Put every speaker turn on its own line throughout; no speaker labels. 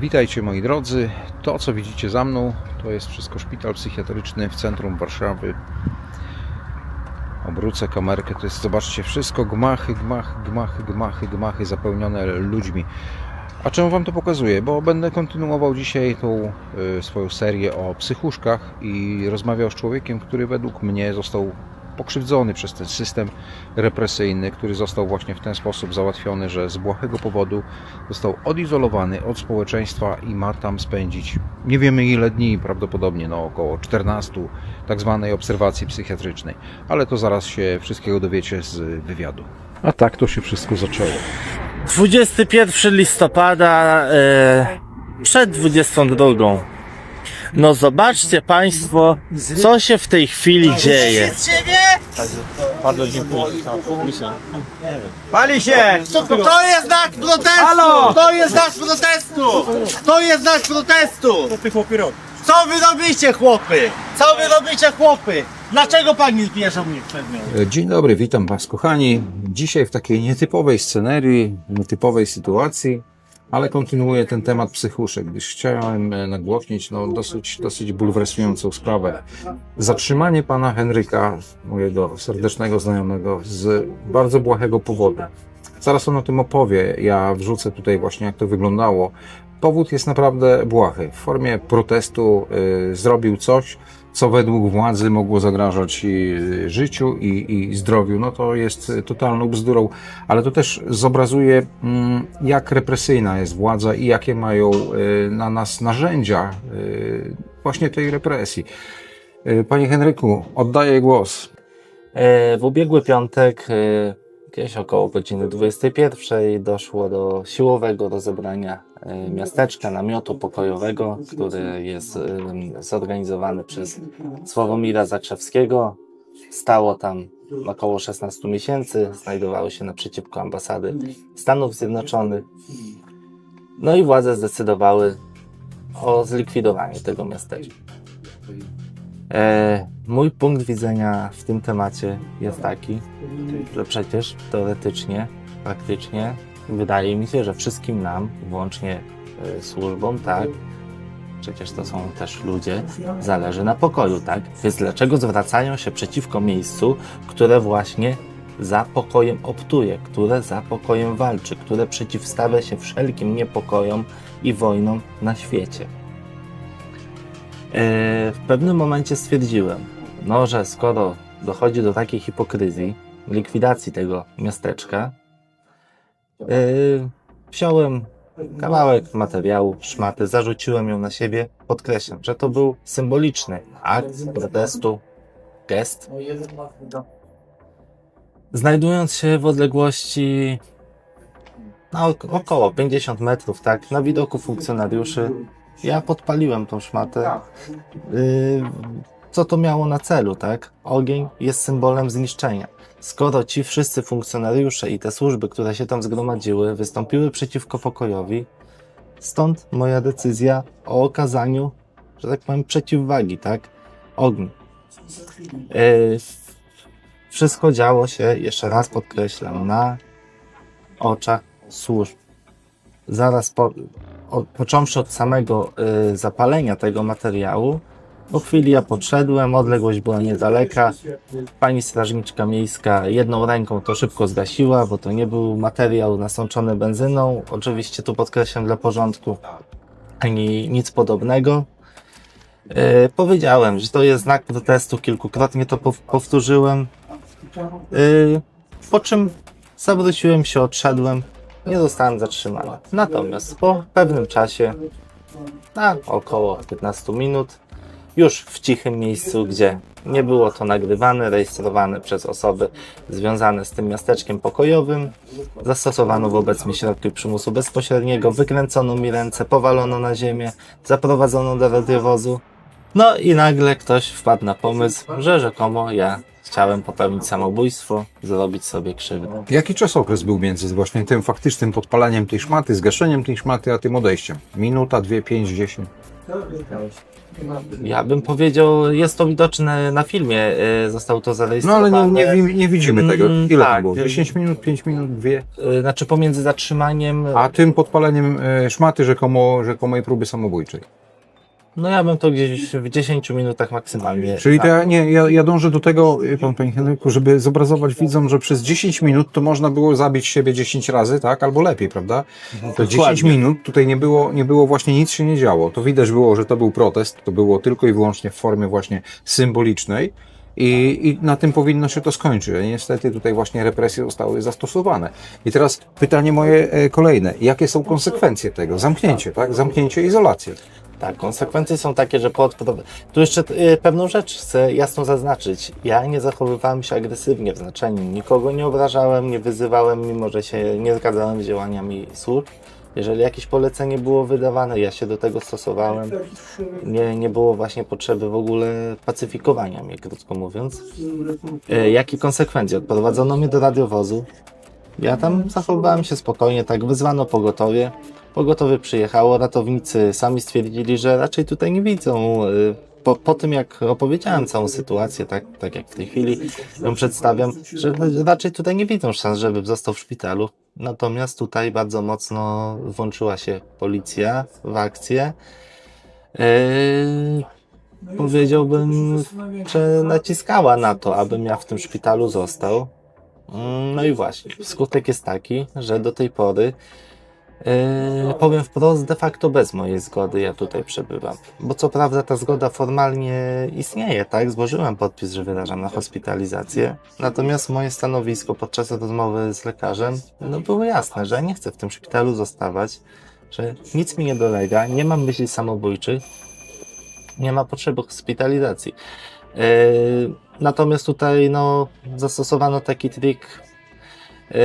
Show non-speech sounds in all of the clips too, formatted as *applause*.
Witajcie moi drodzy. To co widzicie za mną to jest wszystko szpital psychiatryczny w centrum Warszawy. Obrócę kamerkę, to jest zobaczcie wszystko gmachy, gmachy, gmachy, gmachy, gmachy zapełnione ludźmi. A czemu wam to pokazuję? Bo będę kontynuował dzisiaj tą y, swoją serię o psychuszkach i rozmawiał z człowiekiem, który według mnie został pokrzywdzony przez ten system represyjny, który został właśnie w ten sposób załatwiony, że z błahego powodu został odizolowany od społeczeństwa i ma tam spędzić nie wiemy ile dni, prawdopodobnie no około 14 tak zwanej obserwacji psychiatrycznej. Ale to zaraz się wszystkiego dowiecie z wywiadu. A tak to się wszystko zaczęło.
21 listopada e, przed 22. No zobaczcie Państwo, co się w tej chwili dzieje.
Bardzo dziękuję.
Pali się! To jest znak protestu! To jest znak protestu! To jest znak protestu!
Co ty chłopie robisz?
Co wy robicie chłopy? Co wy robicie chłopy? Dlaczego pan nie zbierze mnie przed nią?
Dzień dobry, witam Was kochani. Dzisiaj w takiej nietypowej scenerii, nietypowej sytuacji, ale kontynuuję ten temat psychuszek, gdyż chciałem e, nagłośnić no, dosyć, dosyć bulwersującą sprawę. Zatrzymanie pana Henryka, mojego serdecznego znajomego, z bardzo błahego powodu. Zaraz on o tym opowie. Ja wrzucę tutaj właśnie, jak to wyglądało. Powód jest naprawdę błahy. W formie protestu y, zrobił coś, co według władzy mogło zagrażać y, życiu i, i zdrowiu. No to jest totalną bzdurą, ale to też zobrazuje, mm, jak represyjna jest władza i jakie mają y, na nas narzędzia y, właśnie tej represji. Panie Henryku, oddaję głos.
E, w ubiegły piątek, e, gdzieś około godziny 21, doszło do siłowego rozebrania e, miasteczka, namiotu pokojowego, który jest zorganizowany przez Sławomira Zakrzewskiego. Stało tam około 16 miesięcy, znajdowało się naprzeciwko ambasady Stanów Zjednoczonych. No i władze zdecydowały o zlikwidowaniu tego miasteczka. E, mój punkt widzenia w tym temacie jest taki, że przecież teoretycznie, praktycznie wydaje mi się, że wszystkim nam, włącznie e, służbom, tak, przecież to są też ludzie, zależy na pokoju, tak? Więc dlaczego zwracają się przeciwko miejscu, które właśnie za pokojem optuje, które za pokojem walczy, które przeciwstawia się wszelkim niepokojom i wojnom na świecie? E, w pewnym momencie stwierdziłem, no, że skoro dochodzi do takiej hipokryzji, likwidacji tego miasteczka, e, wziąłem kawałek materiału, szmaty, zarzuciłem ją na siebie. Podkreślam, że to był symboliczny akt protestu, gest. Znajdując się w odległości na ok- około 50 metrów, tak, na widoku funkcjonariuszy, ja podpaliłem tą szmatę. Yy, co to miało na celu, tak? Ogień jest symbolem zniszczenia. Skoro ci wszyscy funkcjonariusze i te służby, które się tam zgromadziły, wystąpiły przeciwko pokojowi, stąd moja decyzja o okazaniu, że tak powiem, przeciwwagi, tak? Ogniu. Yy, wszystko działo się, jeszcze raz podkreślam, na oczach służb. Zaraz po, od, począwszy od samego y, zapalenia tego materiału, po chwili ja podszedłem, odległość była niedaleka. Pani strażniczka miejska jedną ręką to szybko zgasiła, bo to nie był materiał nasączony benzyną. Oczywiście tu podkreślam dla porządku, ani nic podobnego. Y, powiedziałem, że to jest znak protestu, kilkukrotnie to pow- powtórzyłem. Y, po czym zawróciłem się, odszedłem nie zostałem zatrzymany. Natomiast po pewnym czasie, na około 15 minut, już w cichym miejscu, gdzie nie było to nagrywane, rejestrowane przez osoby związane z tym miasteczkiem pokojowym, zastosowano wobec mnie środki przymusu bezpośredniego, wykręcono mi ręce, powalono na ziemię, zaprowadzono do radiowozu. No i nagle ktoś wpadł na pomysł, że rzekomo ja chciałem popełnić samobójstwo, zrobić sobie krzywdę.
Jaki czasokres był między właśnie tym faktycznym podpalaniem tej szmaty, zgaszeniem tej szmaty, a tym odejściem? Minuta, dwie, pięć, dziesięć?
Ja bym powiedział, jest to widoczne na filmie, e, został to
No
zarejestrowany.
ale nie, nie, nie widzimy tego.
Mm,
Ile
tak.
to było? 10 minut, 5 minut, 2?
E, Znaczy pomiędzy zatrzymaniem,
A tym podpaleniem e, szmaty rzekomo, rzekomej próby samobójczej.
No ja bym to gdzieś w 10 minutach maksymalnie.
Czyli to
tak.
ja, nie, ja, ja dążę do tego, pan panie Henryku, żeby zobrazować widzom, że przez 10 minut to można było zabić siebie 10 razy, tak? Albo lepiej, prawda? To 10
Dokładnie.
minut tutaj nie było, nie było właśnie nic się nie działo. To widać było, że to był protest, to było tylko i wyłącznie w formie właśnie symbolicznej. I, I na tym powinno się to skończyć. Niestety tutaj właśnie represje zostały zastosowane. I teraz pytanie moje e, kolejne. Jakie są konsekwencje tego? Zamknięcie, tak? Zamknięcie, izolację.
Tak, konsekwencje są takie, że po Tu jeszcze y, pewną rzecz chcę jasno zaznaczyć. Ja nie zachowywałem się agresywnie w znaczeniu. Nikogo nie obrażałem, nie wyzywałem, mimo że się nie zgadzałem z działaniami służb. Jeżeli jakieś polecenie było wydawane, ja się do tego stosowałem. Nie, nie było właśnie potrzeby w ogóle pacyfikowania mnie, krótko mówiąc. E, jakie konsekwencje? Odprowadzono mnie do radiowozu. Ja tam zachowywałem się spokojnie, tak wyzwano pogotowie. Pogotowie przyjechało, ratownicy sami stwierdzili, że raczej tutaj nie widzą. y, Po, po tym jak opowiedziałem całą sytuację, tak, tak jak w tej chwili ją przedstawiam, że raczej tutaj nie widzą szans, żeby został w szpitalu. Natomiast tutaj bardzo mocno włączyła się policja w akcję. Yy, powiedziałbym, że naciskała na to, abym ja w tym szpitalu został. Mm, No i właśnie, skutek jest taki, że do tej pory, yy, powiem wprost, de facto bez mojej zgody ja tutaj przebywam. Bo co prawda ta zgoda formalnie istnieje, tak? Złożyłem podpis, że wyrażam na hospitalizację. Natomiast moje stanowisko podczas rozmowy z lekarzem, no było jasne, że ja nie chcę w tym szpitalu zostawać, że nic mi nie dolega, nie mam myśli samobójczych, nie ma potrzeby hospitalizacji. Yy, natomiast tutaj no, zastosowano taki trik, yy,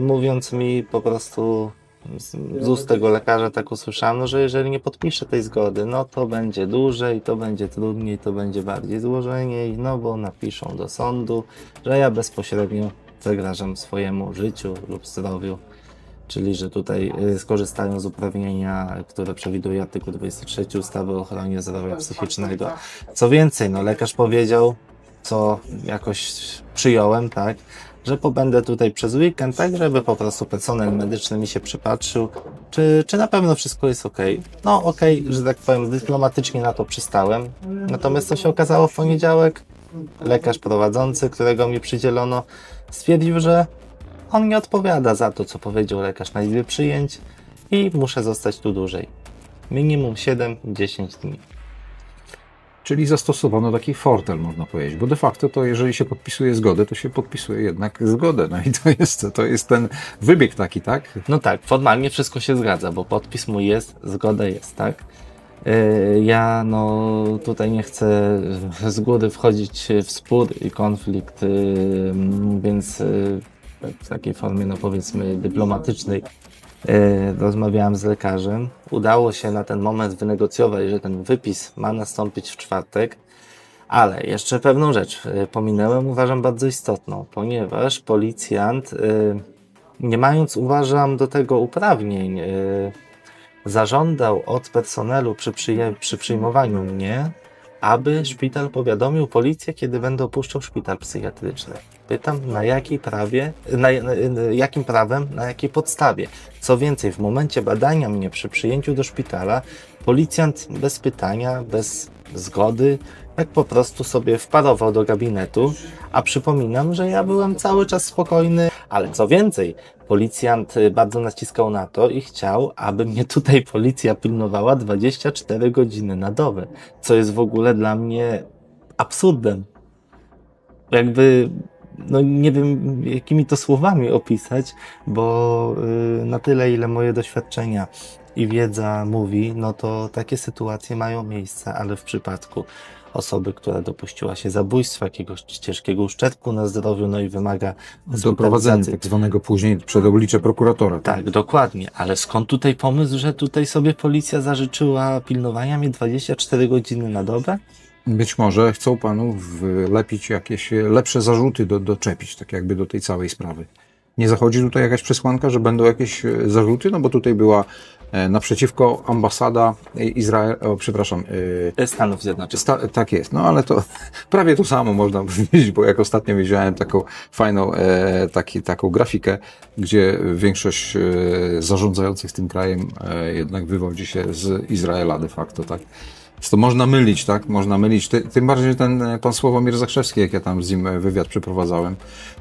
mówiąc mi po prostu z, z ust tego lekarza tak usłyszałem, no, że jeżeli nie podpiszę tej zgody, no to będzie dłużej, to będzie trudniej, to będzie bardziej złożenie, no bo napiszą do sądu, że ja bezpośrednio zagrażam swojemu życiu lub zdrowiu. Czyli, że tutaj y, skorzystają z uprawnienia, które przewiduje artykuł 23 ustawy o ochronie zdrowia psychicznego. Co więcej, no lekarz powiedział, co jakoś przyjąłem, tak, że pobędę tutaj przez weekend, tak, żeby po prostu personel medyczny mi się przypatrzył, czy, czy na pewno wszystko jest ok. No ok, że tak powiem, dyplomatycznie na to przystałem. Natomiast co się okazało w poniedziałek? Lekarz prowadzący, którego mi przydzielono, stwierdził, że on nie odpowiada za to, co powiedział lekarz na izbie przyjęć i muszę zostać tu dłużej. Minimum 7-10 dni.
Czyli zastosowano taki fortel, można powiedzieć, bo de facto to jeżeli się podpisuje zgodę, to się podpisuje jednak zgodę. No i to jest, to jest ten wybieg taki, tak?
No tak, formalnie wszystko się zgadza, bo podpis mój jest, zgoda jest, tak? Yy, Ja no tutaj nie chcę z góry wchodzić w spór i konflikt, yy, więc yy, w takiej formie, no powiedzmy, dyplomatycznej yy, rozmawiałem z lekarzem. Udało się na ten moment wynegocjować, że ten wypis ma nastąpić w czwartek. Ale jeszcze pewną rzecz yy, pominęłem, uważam bardzo istotną, ponieważ policjant, yy, nie mając, uważam, do tego uprawnień, zażądał od personelu przy, przy przyjmowaniu mnie, aby szpital powiadomił policję, kiedy będę opuszczał szpital psychiatryczny. Pytam, na jakiej prawie, na, na, jakim prawem, na jakiej podstawie. Co więcej, w momencie badania mnie przy przyjęciu do szpitala, policjant bez pytania, bez zgody, tak po prostu sobie wparował do gabinetu, a przypominam, że ja byłem cały czas spokojny, ale co więcej, policjant y, bardzo naciskał na to i chciał, aby mnie tutaj policja pilnowała 24 godziny na dobę, co jest w ogóle dla mnie absurdem. Jakby, no nie wiem jakimi to słowami opisać, bo y, na tyle ile moje doświadczenia i wiedza mówi, no to takie sytuacje mają miejsce, ale w przypadku osoby, która dopuściła się zabójstwa, jakiegoś ciężkiego uszczerbku na zdrowiu, no i wymaga hospitalizacji.
tak zwanego później przed oblicze prokuratora.
Tak, dokładnie. Ale skąd tutaj pomysł, że tutaj sobie policja zażyczyła pilnowania mnie 24 godziny na dobę?
Być może chcą panu wlepić jakieś lepsze zarzuty, do, doczepić, tak jakby do tej całej sprawy. Nie zachodzi tutaj jakaś przesłanka, że będą jakieś zarzuty? No bo tutaj była naprzeciwko ambasada Izrael, o, przepraszam, e,
Stanów Zjednoczonych.
Sta, tak jest, no ale to *laughs* prawie to samo można *laughs* powiedzieć, bo jak ostatnio widziałem taką fajną e, taki, taką grafikę, gdzie większość e, zarządzających tym krajem e, jednak wywodzi się z Izraela de facto, tak. To można mylić, tak? Można mylić. Ty, tym bardziej ten e, pan Sławomir Zakrzewski, jak ja tam z nim e, wywiad przeprowadzałem,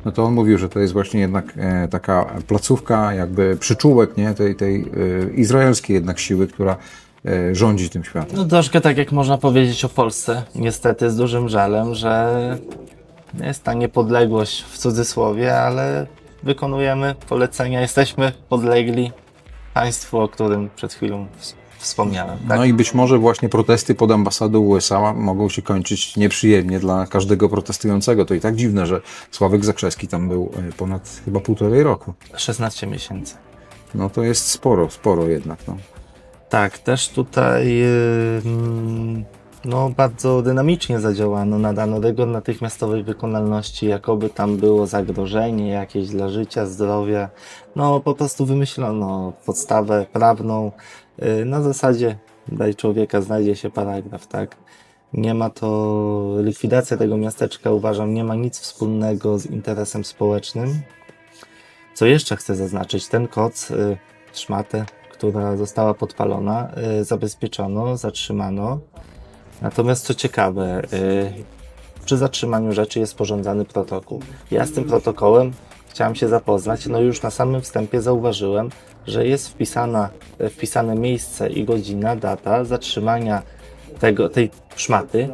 no to on mówił, że to jest właśnie jednak e, taka placówka, jakby przyczółek, nie? Tej, tej e, izraelskiej jednak siły, która e, rządzi tym światem.
No troszkę tak jak można powiedzieć o Polsce. Niestety z dużym żalem, że jest ta niepodległość w cudzysłowie, ale wykonujemy polecenia, jesteśmy podlegli państwu, o którym przed chwilą wspomniałem. Tak?
No i być może właśnie protesty pod ambasadą USA mogą się kończyć nieprzyjemnie dla każdego protestującego. To i tak dziwne, że Sławek Zakrzewski tam był e, ponad chyba półtorej roku.
16 miesięcy.
No to jest sporo, sporo jednak. No.
Tak, też tutaj yy, mm, no, bardzo dynamicznie zadziałano, nadano rygor natychmiastowej wykonalności, jakoby tam było zagrożenie jakieś dla życia, zdrowia. No po prostu wymyślono podstawę prawną na zasadzie daj człowieka, znajdzie się paragraf, tak? Nie ma to, likwidacja tego miasteczka uważam nie ma nic wspólnego z interesem społecznym. Co jeszcze chcę zaznaczyć, ten koc, y, szmatę, która została podpalona, y, zabezpieczono, zatrzymano. Natomiast co ciekawe, y, przy zatrzymaniu rzeczy jest sporządzany protokół. Ja z tym protokołem chciałem się zapoznać, no już na samym wstępie zauważyłem, że jest wpisana, y, wpisane miejsce i godzina, data zatrzymania tego, tej szmaty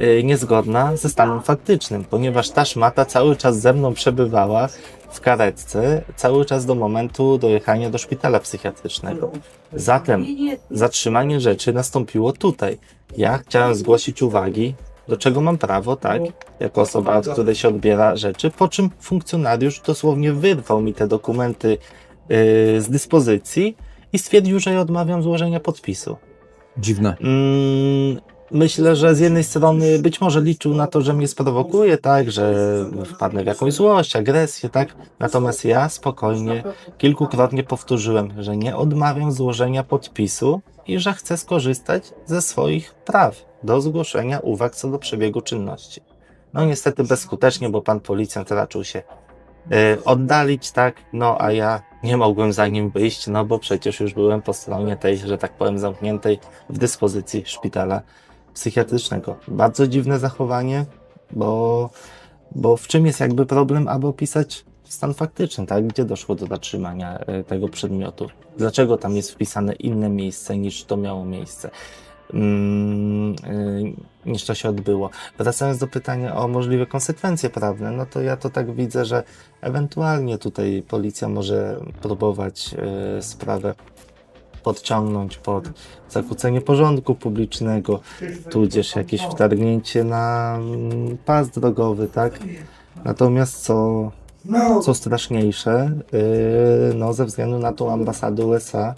y, niezgodna ze stanem faktycznym, ponieważ ta szmata cały czas ze mną przebywała w karetce, cały czas do momentu dojechania do szpitala psychiatrycznego. Zatem zatrzymanie rzeczy nastąpiło tutaj. Ja chciałem zgłosić uwagi, do czego mam prawo, tak, jako osoba, od której się odbiera rzeczy, po czym funkcjonariusz dosłownie wyrwał mi te dokumenty z dyspozycji i stwierdził, że ja odmawiam złożenia podpisu.
Dziwne.
Mm, myślę, że z jednej strony być może liczył na to, że mnie sprowokuje, tak, że wpadnę w jakąś złość, agresję, tak. Natomiast ja spokojnie kilkukrotnie powtórzyłem, że nie odmawiam złożenia podpisu i że chcę skorzystać ze swoich praw do zgłoszenia uwag co do przebiegu czynności. No niestety bezskutecznie, bo pan policjant raczył się y, oddalić, tak, no a ja nie mogłem za nim wyjść, no bo przecież już byłem po stronie tej, że tak powiem, zamkniętej w dyspozycji szpitala psychiatrycznego. Bardzo dziwne zachowanie, bo, bo w czym jest jakby problem, aby opisać stan faktyczny, tak? Gdzie doszło do zatrzymania e, tego przedmiotu? Dlaczego tam jest wpisane inne miejsce niż to miało miejsce? Mm, e, niż to się odbyło. Wracając do pytania o możliwe konsekwencje prawne, no to ja to tak widzę, że ewentualnie tutaj policja może próbować e, sprawę podciągnąć pod zakłócenie porządku publicznego, tudzież jakieś wtargnięcie na mm, pas drogowy, tak? Natomiast co, co straszniejsze, yy, no ze względu na tą ambasadę USA,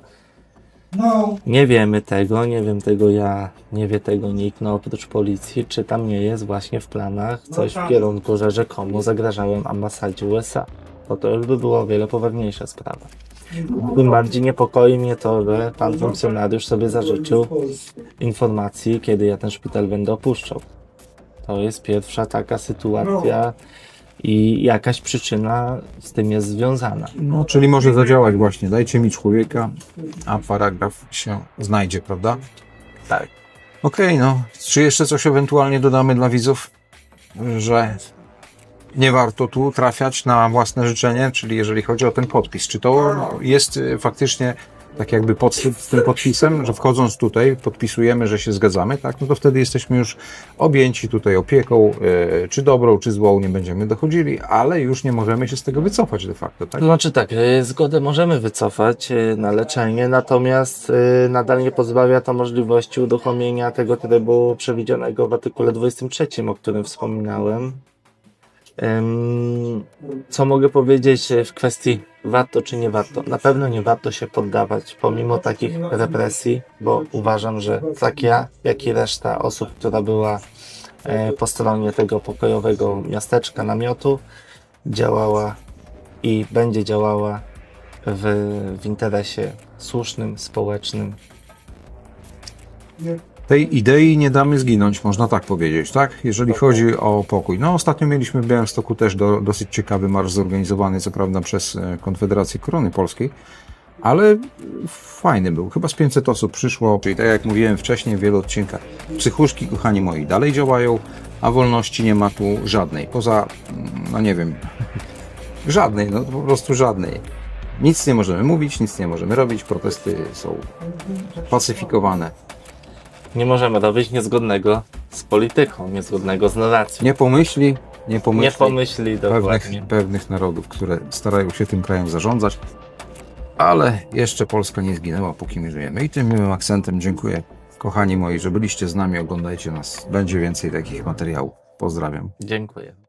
nie wiemy tego, nie wiem tego ja, nie wie tego nikt, no oprócz policji, czy tam nie jest właśnie w planach coś w kierunku, że rzekomo zagrażałem ambasadzie USA. Bo to już by było o wiele poważniejsza sprawa. Tym bardziej niepokoi mnie to, że pan funkcjonariusz sobie zażyczył informacji, kiedy ja ten szpital będę opuszczał. To jest pierwsza taka sytuacja i jakaś przyczyna z tym jest związana.
No, czyli może zadziałać właśnie. Dajcie mi człowieka, a paragraf się znajdzie, prawda?
Tak.
Okej, no. Czy jeszcze coś ewentualnie dodamy dla widzów, że nie warto tu trafiać na własne życzenie, czyli jeżeli chodzi o ten podpis, czy to jest y, faktycznie tak jakby podstyp z tym podpisem, że wchodząc tutaj podpisujemy, że się zgadzamy, tak, no to wtedy jesteśmy już objęci tutaj opieką, y, czy dobrą, czy złą, nie będziemy dochodzili, ale już nie możemy się z tego wycofać de facto, tak?
Znaczy tak, y, zgodę możemy wycofać y, na leczenie, natomiast nadal nie pozbawia to możliwości uruchomienia tego trybu przewidzianego w artykule 23, o którym wspominałem. Co mogę powiedzieć y, w kwestii warto czy nie warto? Na pewno nie warto się poddawać pomimo takich represji, bo uważam, że tak ja, jak i reszta osób, która była e, po stronie tego pokojowego miasteczka, namiotu, działała i będzie działała w, w interesie słusznym, społecznym.
Tej idei nie damy zginąć, można tak powiedzieć, tak? Jeżeli chodzi o pokój. No ostatnio mieliśmy w Białymstoku też do, dosyć ciekawy marsz zorganizowany, co prawda przez e, Konfederację Korony Polskiej, ale fajny był. Chyba z 500 osób przyszło, czyli tak jak mówiłem wcześniej w wielu odcinkach, psychuszki, kochani moi, dalej działają, a wolności nie ma tu żadnej. Poza, mm, no nie wiem, *laughs* żadnej, no po prostu żadnej. Nic nie możemy mówić, nic nie możemy robić, protesty są pacyfikowane.
Nie możemy robić niezgodnego z polityką, niezgodnego z narracją.
Nie pomyśli, nie pomyśli,
Nie pomyśli
pewnych, pewnych narodów, które starają się tym krajem zarządzać, ale jeszcze Polska nie zginęła, póki my żyjemy. I tym miłym akcentem dziękuję, kochani moi, że byliście z nami, oglądajcie nas. Będzie więcej takich materiałów. Pozdrawiam.
Dziękuję.